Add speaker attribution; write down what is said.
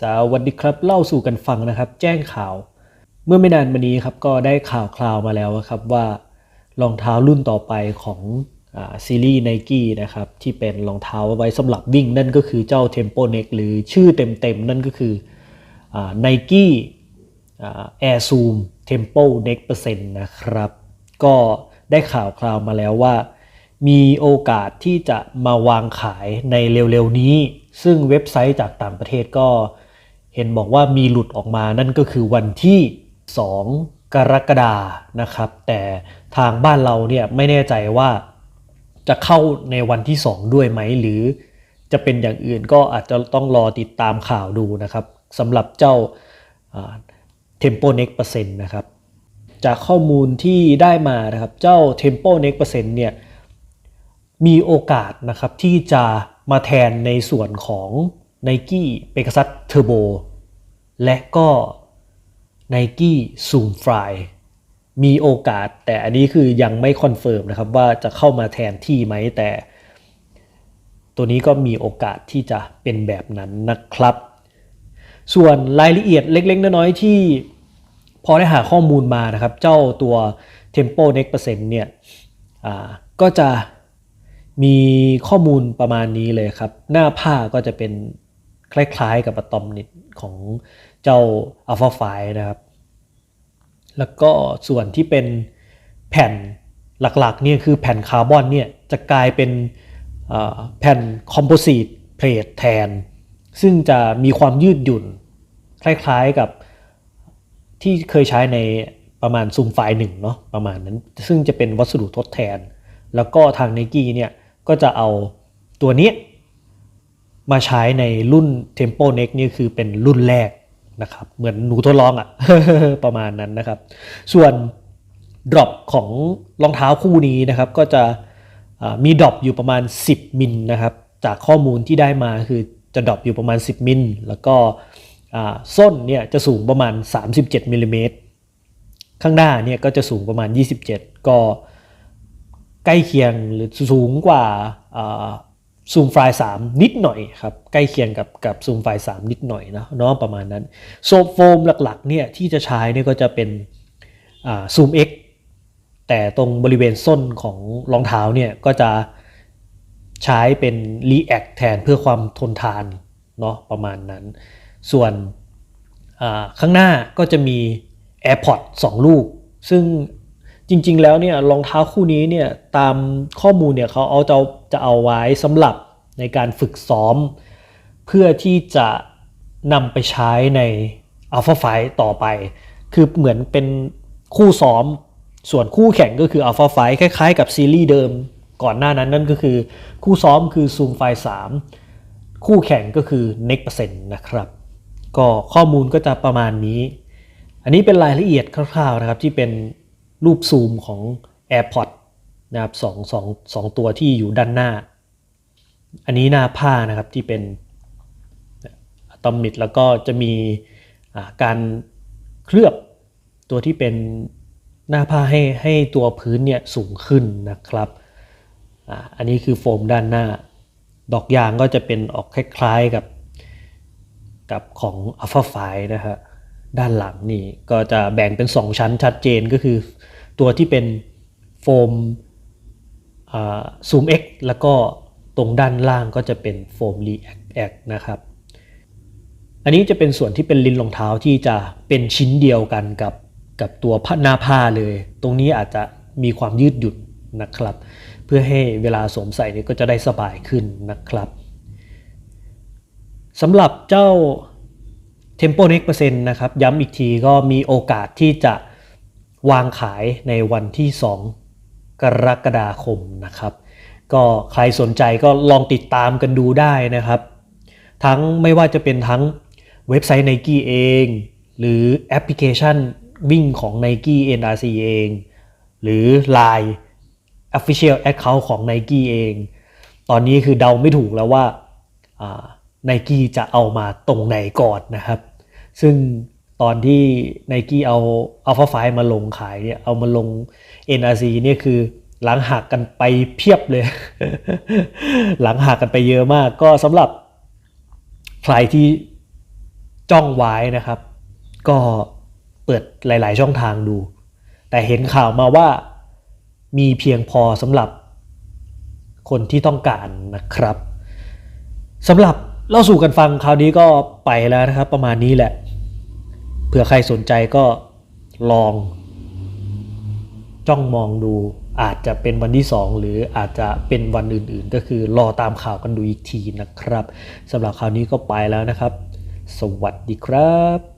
Speaker 1: สวัสดีครับ เล่าสู่กันฟังนะครับ แจ้งข่าว เมื่อไม่นานมานี้ครับก็ได้ข่าวคราวมาแล้วครับว่ารองเท้ารุ่นต่อไปของอซีรีส์ไนกี้นะครับที่เป็นรองเท้าไว้สำหรับวิ่งนั่นก็คือเจ้า Tempo Next หรือชื่อเต็มๆ นั่นก็คือไนกี้แอร์ซูม Tempo Next เปอร์เซ็นต์นะครับ ก็ได้ข่าวคราวมาแล้วว่า มีโอกาสที่จะมาวางขายในเร็วๆนี้ ซึ่งเว็บไซต์จากต่างประเทศก็ เห็นบอกว่ามีหลุดออกมานั่นก็คือวันที่ 2 กรกฎานะครับ แต่ทางบ้านเราเนี่ยไม่แน่ใจว่าจะเข้าในวันที่ 2 ด้วยไหม หรือจะเป็นอย่างอื่นก็อาจจะต้องรอติดตามข่าวดูนะครับสำหรับเจ้า Tempo Next เปอร์เซ็นต์นะครับจากข้อมูลที่ได้มานะครับเจ้า Tempo Next เปอร์เซ็นต์เนี่ยมีโอกาสนะครับที่จะมาแทนในส่วนของ Nike Pegasus Turbo และก็ Nike Zoom Fly มีโอกาสแต่อันนี้คือยังไม่คอนเฟิร์มนะครับว่าจะเข้ามาแทนที่ไหมแต่ ตัวนี้ก็มีโอกาสที่จะเป็นแบบนั้นนะครับ ส่วนรายละเอียดเล็ก ๆ น้อยๆที่พอได้หาข้อมูลมานะครับ เจ้าตัว Tempo Next Percent เนี่ยก็จะมีข้อมูลประมาณนี้เลยครับ หน้าผ้าก็จะเป็น คล้ายๆกับอะตอมนิดของเจ้า Alpha 5นะครับ แล้วก็ส่วนที่เป็นแผ่นหลักๆเนี่ยคือแผ่นคาร์บอนเนี่ยจะกลายเป็นแผ่นคอมโพสิตเพลทแทน ซึ่งจะมีความยืดหยุ่น คล้ายๆกับที่เคยใช้ในประมาณซูมไฟล์หนึ่งเนาะประมาณนั้น ซึ่งจะเป็นวัสดุทดแทน แล้วก็ทาง n นกี้เนี่ยก็จะเอาตัวนี้ มาใช้ในรุ่น Tempo Next นี่คือเป็นรุ่นแรกนะครับเหมือนหนูทดลองอะ่ะ ประมาณนั้นนะครับ ส่วนดรอปของรองเท้าคู่นี้นะครับ ก็จะมีดรอปอยู่ประมาณ 10 มิลนะครับ จากข้อมูลที่ได้มาคือจะดรอปอยู่ประมาณ 10 มิลแล้วก็ส้นเนี่ยจะสูงประมาณ 37มิลลิเมตรข้างหน้าเนี่ยก็จะสูงประมาณ 27 ก็ใกล้เคียงหรือสูงกว่า ซูมไฟล์3นิดหน่อยครับใกล้เคียงกับกับซูมไฟล์3นิดหน่อยนะเนาะประมาณนั้นโซฟโฟมหลักๆเนี่ยที่จะใช้เนี่ยก็จะเป็นซูม X แต่ตรงบริเวณส้นของรองเท้าเนี่ยก็จะใช้เป็น React แทนเพื่อความทนทานเนาะประมาณนั้น ส่วนข้างหน้าก็จะมี AirPods 2 ลูก ซึ่ง จริง ๆ แล้วเนี่ยรองเท้าคู่นี้เนี่ยตามข้อมูลเนี่ยเขาเอาจะจะเอาไว้สำหรับในการฝึกซ้อม เพื่อที่จะนำไปใช้ใน Alpha f i ต่อไป คือเหมือนเป็นคู่ซ้อมส่วนคู่แข่งก็คือ Alpha f i คล้าย ๆ กับซีรีส์เดิมก่อนหน้านั้นนั่นก็คือคู่ซ้อมคือ Zoom f i 3คู่แข่งก็คือ Next Percent นะครับ ก็ข้อมูลก็จะประมาณนี้ อันนี้เป็นรายละเอียดคร่าวๆนะครับที่เป็น รูปซูมของ AirPod นะครับสองสองสองตัวที่อยู่ด้านหน้า อันนี้หน้าผ้านะครับที่เป็นอะตอมิดแล้วก็จะมีการเคลือบตัวที่เป็นหน้าผ้าให้ให้ตัวพื้นเนี่ยสูงขึ้นนะครับออันนี้คือโฟมด้านหน้า ดอกยางก็จะเป็นออกคล้ายๆกับกับของ Alpha 5นะฮะ ด้านหลังนี่ก็จะแบ่งเป็น 2 ชั้นชัดเจนก็คือ ตัวที่เป็นโฟมซูม X แล้วก็ตรงด้านล่างก็จะเป็นโฟม React นะครับ อันนี้จะเป็นส่วนที่เป็นลิ้นรองเท้าที่จะเป็นชิ้นเดียวกันกับกับตัวหน้าผ้าเลย ตรงนี้อาจจะมีความยืดหยุ่นนะครับ เพื่อให้เวลาสวมใส่นี่ก็จะได้สบายขึ้นนะครับสำหรับเจ้า Tempo Next เปอร์เซ็นต์นะครับย้ำอีกทีก็มีโอกาสที่จะวางขายในวันที่ 2 กรกฎาคมนะครับ ก็ใครสนใจก็ลองติดตามกันดูได้นะครับ ทั้งไม่ว่าจะเป็นทั้งเว็บไซต์ Nike เอง หรือแอปพลิเคชันวิ่งของ Nike NRC เอง หรือ Line Official Account ของ Nike เอง ตอนนี้คือเดาไม่ถูกแล้วว่า ไนกี้จะเอามาตรงไหนก่อนนะครับ ซึ่งตอนที่ไนกี้เอา Alpha 5มาลงขายเนี่ยเอามาลง NRC เนี่ยคือหลังหักกันไปเพียบเลย หลังหักกันไปเยอะมาก ก็สำหรับใครที่จ้องไว้นะครับ ก็เปิดหลาย ๆ ช่องทางดู แต่เห็นข่าวมาว่ามีเพียงพอสำหรับคนที่ต้องการนะครับสำหรับ เล่าสู่กันฟังคราวนี้ก็ไปแล้วนะครับ ประมาณนี้แหละ เผื่อใครสนใจก็ลอง จ้องมองดูอาจจะเป็นวันที่ 2 หรืออาจจะเป็นวันอื่นๆ ก็คือรอตามข่าวกันดูอีกทีนะครับสำหรับคราวนี้ก็ไปแล้วนะครับ สวัสดีครับ